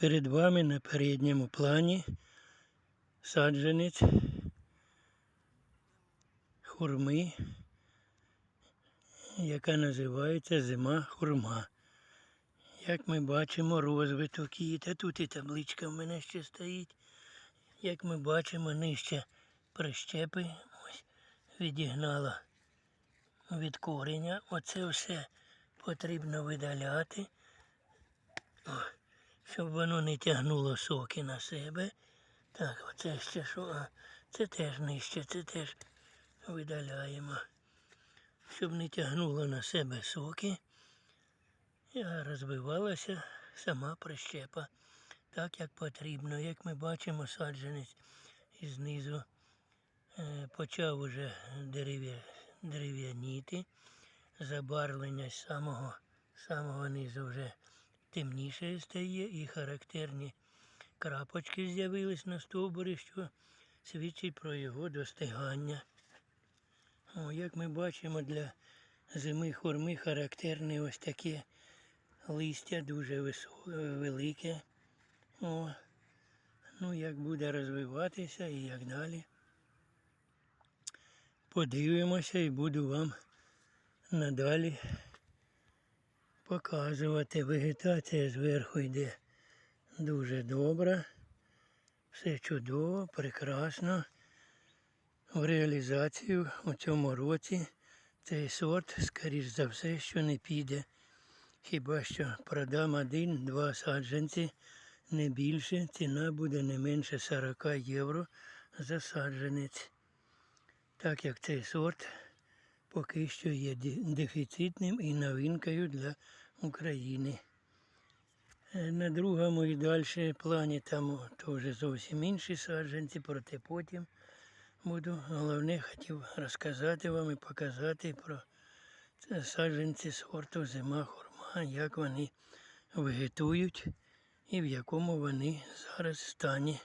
Перед вами на передньому плані саджанець хурми, яка називається зима хурма. Як ми бачимо, розвиток її, та тут і табличка в мене ще стоїть. Як ми бачимо, нижче прищепи ось, відігнала від кореня. Оце все потрібно видаляти, О, щоб воно не тягнуло соки на себе. Так, оце ще що? А, це теж нижче, це теж видаляємо. Щоб не тягнуло на себе соки, а розвивалася сама прищепа так, як потрібно. Як ми бачимо, саджанець і знизу е, почав уже дерев'я, дерев'яніти. Забарвлення з самого, самого низу вже темніше стає і характерні крапочки з'явились на стовбурі, що свідчить про його достигання. О, як ми бачимо, для зими хурми характерне ось таке листя дуже велике. О, ну як буде розвиватися і як далі. Подивимося і буду вам надалі показувати. Вегетація зверху йде дуже добра. Все чудово, прекрасно. В реалізацію у цьому році цей сорт, скоріш за все, що не піде. Хіба що продам один-два саджанці, не більше. Ціна буде не менше 40 євро за саджанець. Так як цей сорт поки що є дефіцитним і новинкою для України. Е, На другому і далі плані там теж зовсім інші саджанці, проте потім буду. Головне хотів розказати вам і показати про саджанці сорту зима хурма, як вони вегетують і в якому вони зараз стані.